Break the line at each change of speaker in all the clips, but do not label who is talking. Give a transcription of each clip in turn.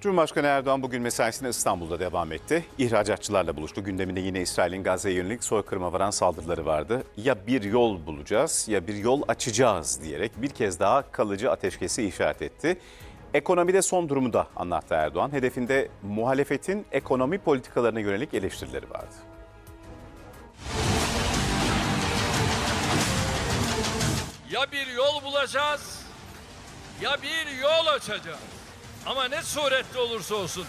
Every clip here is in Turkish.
Cumhurbaşkanı Erdoğan bugün mesaisine İstanbul'da devam etti. İhracatçılarla buluştu. Gündeminde yine İsrail'in Gazze'ye yönelik soykırıma varan saldırıları vardı. Ya bir yol bulacağız ya bir yol açacağız diyerek bir kez daha kalıcı ateşkesi işaret etti. Ekonomide son durumu da anlattı Erdoğan. Hedefinde muhalefetin ekonomi politikalarına yönelik eleştirileri vardı.
Ya bir yol bulacağız ya bir yol açacağız. Ama ne surette olursa olsun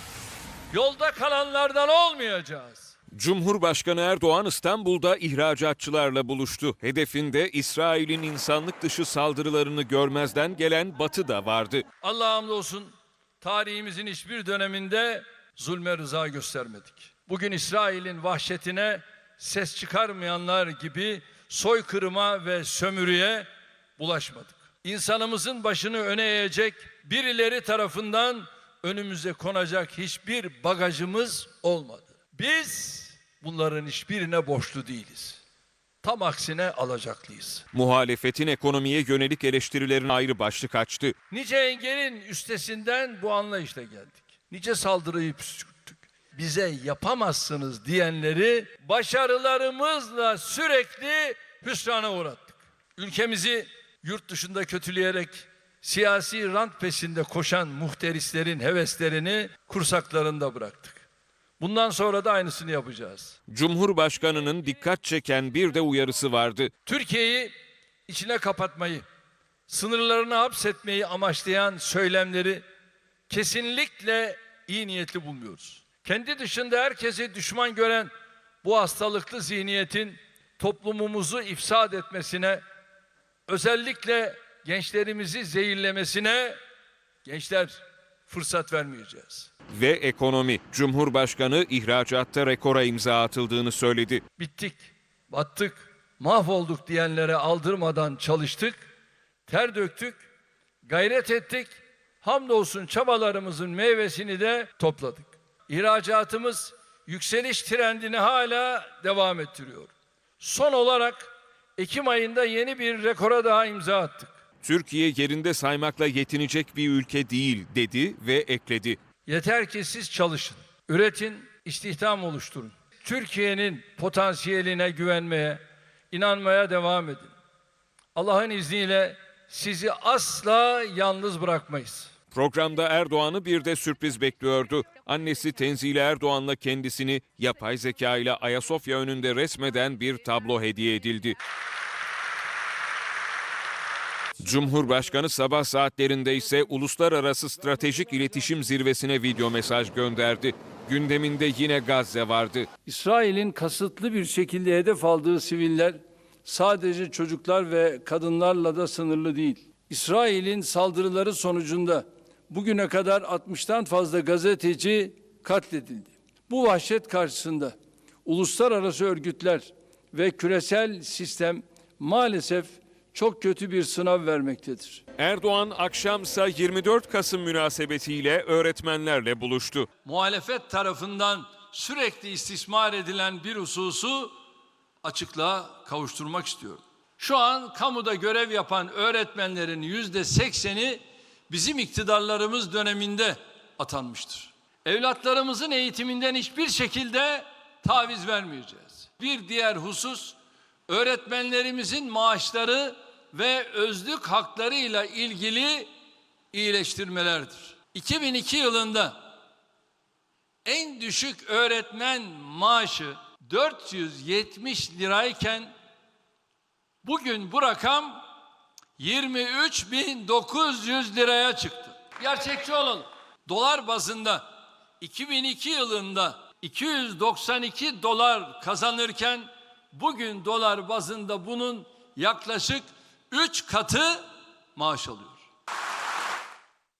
yolda kalanlardan olmayacağız.
Cumhurbaşkanı Erdoğan İstanbul'da ihracatçılarla buluştu. Hedefinde İsrail'in insanlık dışı saldırılarını görmezden gelen Batı da vardı.
Allah'a hamdolsun tarihimizin hiçbir döneminde zulme rıza göstermedik. Bugün İsrail'in vahşetine ses çıkarmayanlar gibi soykırıma ve sömürüye bulaşmadık. İnsanımızın başını öne eğecek birileri tarafından önümüze konacak hiçbir bagajımız olmadı. Biz bunların hiçbirine borçlu değiliz. Tam aksine alacaklıyız.
Muhalefetin ekonomiye yönelik eleştirilerine ayrı başlık açtı.
Nice engelin üstesinden bu anlayışla geldik. Nice saldırıyı püskürttük. Bize yapamazsınız diyenleri başarılarımızla sürekli hüsrana uğrattık. Ülkemizi yurt dışında kötüleyerek siyasi rant peşinde koşan muhterislerin heveslerini kursaklarında bıraktık. Bundan sonra da aynısını yapacağız.
Cumhurbaşkanının dikkat çeken bir de uyarısı vardı.
Türkiye'yi içine kapatmayı, sınırlarını hapsetmeyi amaçlayan söylemleri kesinlikle iyi niyetli bulmuyoruz. Kendi dışında herkesi düşman gören bu hastalıklı zihniyetin toplumumuzu ifsad etmesine, özellikle gençlerimizi zehirlemesine gençler fırsat vermeyeceğiz.
Ve ekonomi. Cumhurbaşkanı ihracatta rekora imza atıldığını söyledi.
bittik, battık, mahvolduk diyenlere aldırmadan çalıştık, ter döktük, gayret ettik. Hamdolsun çabalarımızın meyvesini de topladık. İhracatımız yükseliş trendini hala devam ettiriyor. Son olarak Ekim ayında yeni bir rekora daha imza attık.
Türkiye yerinde saymakla yetinecek bir ülke değil dedi ve ekledi.
Yeter ki siz çalışın, üretin, istihdam oluşturun. Türkiye'nin potansiyeline güvenmeye, inanmaya devam edin. Allah'ın izniyle sizi asla yalnız bırakmayız.
Programda Erdoğan'ı bir de sürpriz bekliyordu. Annesi Tenzile Erdoğan'la kendisini yapay zeka ile Ayasofya önünde resmeden bir tablo hediye edildi. Cumhurbaşkanı sabah saatlerinde ise Uluslararası Stratejik İletişim Zirvesi'ne video mesaj gönderdi. Gündeminde yine Gazze vardı.
İsrail'in kasıtlı bir şekilde hedef aldığı siviller sadece çocuklar ve kadınlarla da sınırlı değil. İsrail'in saldırıları sonucunda bugüne kadar 60'tan fazla gazeteci katledildi. Bu vahşet karşısında uluslararası örgütler ve küresel sistem maalesef çok kötü bir sınav vermektedir.
Erdoğan akşamsa 24 Kasım münasebetiyle öğretmenlerle buluştu.
Muhalefet tarafından sürekli istismar edilen bir hususu açıklığa kavuşturmak istiyorum. Şu an kamuda görev yapan öğretmenlerin yüzde sekseni bizim iktidarlarımız döneminde atanmıştır. Evlatlarımızın eğitiminden hiçbir şekilde taviz vermeyeceğiz. Bir diğer husus öğretmenlerimizin maaşları ve özlük haklarıyla ilgili iyileştirmelerdir. 2002 yılında en düşük öğretmen maaşı 470 lirayken bugün bu rakam 23.900 liraya çıktı. Gerçekçi olalım. Dolar bazında 2002 yılında 292 dolar kazanırken bugün dolar bazında bunun yaklaşık 3 katı maaş alıyor.